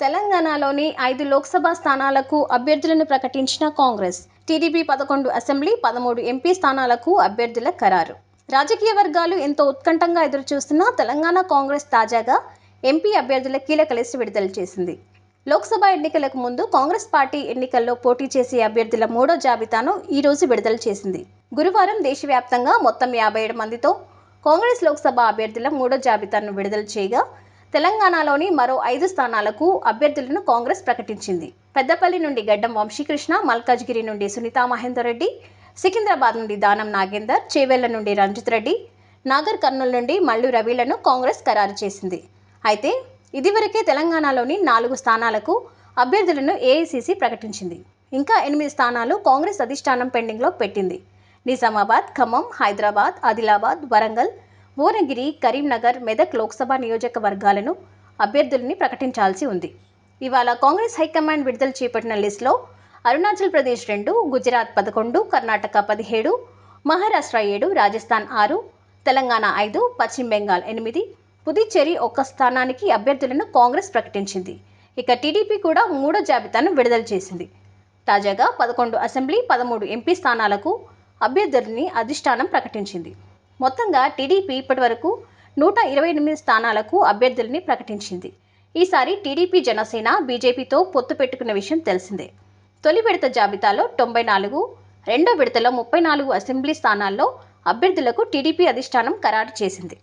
తెలంగాణలోని ఐదు లోక్సభ స్థానాలకు అభ్యర్థులను ప్రకటించిన కాంగ్రెస్. టీడీపీ పదకొండు అసెంబ్లీ పదమూడు ఎంపీ స్థానాలకు అభ్యర్థుల ఖరారు. రాజకీయ వర్గాలు ఎంతో ఉత్కంఠంగా ఎదురుచూస్తున్న తెలంగాణ కాంగ్రెస్ తాజాగా ఎంపీ అభ్యర్థుల కీలక లిస్టు విడుదల చేసింది. లోక్సభ ఎన్నికలకు ముందు కాంగ్రెస్ పార్టీ ఎన్నికల్లో పోటీ చేసే అభ్యర్థుల మూడో జాబితాను ఈ రోజు విడుదల చేసింది. గురువారం దేశవ్యాప్తంగా మొత్తం యాభై ఏడు మందితో కాంగ్రెస్ లోక్సభ అభ్యర్థుల మూడో జాబితాను విడుదల చేయగా తెలంగాణలోని మరో ఐదు స్థానాలకు అభ్యర్థులను కాంగ్రెస్ ప్రకటించింది. పెద్దపల్లి నుండి గడ్డం వంశీకృష్ణ మల్కాజ్గిరి నుండి సునీతా మహేందర్ రెడ్డి సికింద్రాబాద్ నుండి దానం నాగేందర్ చేవెళ్ళ నుండి రంజిత్ రెడ్డి నాగర్ కర్నూలు నుండి మల్లు రవిలను కాంగ్రెస్ ఖరారు చేసింది. అయితే ఇదివరకే తెలంగాణలోని నాలుగు స్థానాలకు అభ్యర్థులను ఏఐసిసి ప్రకటించింది. ఇంకా ఎనిమిది స్థానాలు కాంగ్రెస్ అధిష్టానం పెండింగ్లో పెట్టింది. నిజామాబాద్ ఖమ్మం హైదరాబాద్ ఆదిలాబాద్ వరంగల్ భువనగిరి కరీంనగర్ మెదక్ లోక్సభ నియోజకవర్గాలను అభ్యర్థులని ప్రకటించాల్సి ఉంది. ఇవాళ కాంగ్రెస్ హైకమాండ్ విడుదల చేపట్టిన లిస్టులో అరుణాచల్ ప్రదేశ్ రెండు గుజరాత్ పదకొండు కర్ణాటక పదిహేడు మహారాష్ట్ర ఏడు రాజస్థాన్ ఆరు తెలంగాణ ఐదు పశ్చిమ బెంగాల్ ఎనిమిది పుదుచ్చేరి ఒక్క స్థానానికి అభ్యర్థులను కాంగ్రెస్ ప్రకటించింది. ఇక టీడీపీ కూడా మూడో జాబితాను విడుదల చేసింది. తాజాగా పదకొండు అసెంబ్లీ పదమూడు ఎంపీ స్థానాలకు అభ్యర్థులని అధిష్టానం ప్రకటించింది. మొత్తంగా టీడీపీ ఇప్పటివరకు నూట ఇరవై ఎనిమిది స్థానాలకు అభ్యర్థులని ప్రకటించింది. ఈసారి టీడీపీ జనసేన బీజేపీతో పొత్తు పెట్టుకున్న విషయం తెలిసిందే. తొలి విడత జాబితాలో తొంభై నాలుగు రెండో విడతలో ముప్పై నాలుగు అసెంబ్లీ స్థానాల్లో అభ్యర్థులకు టీడీపీ అధిష్టానం ఖరారు చేసింది.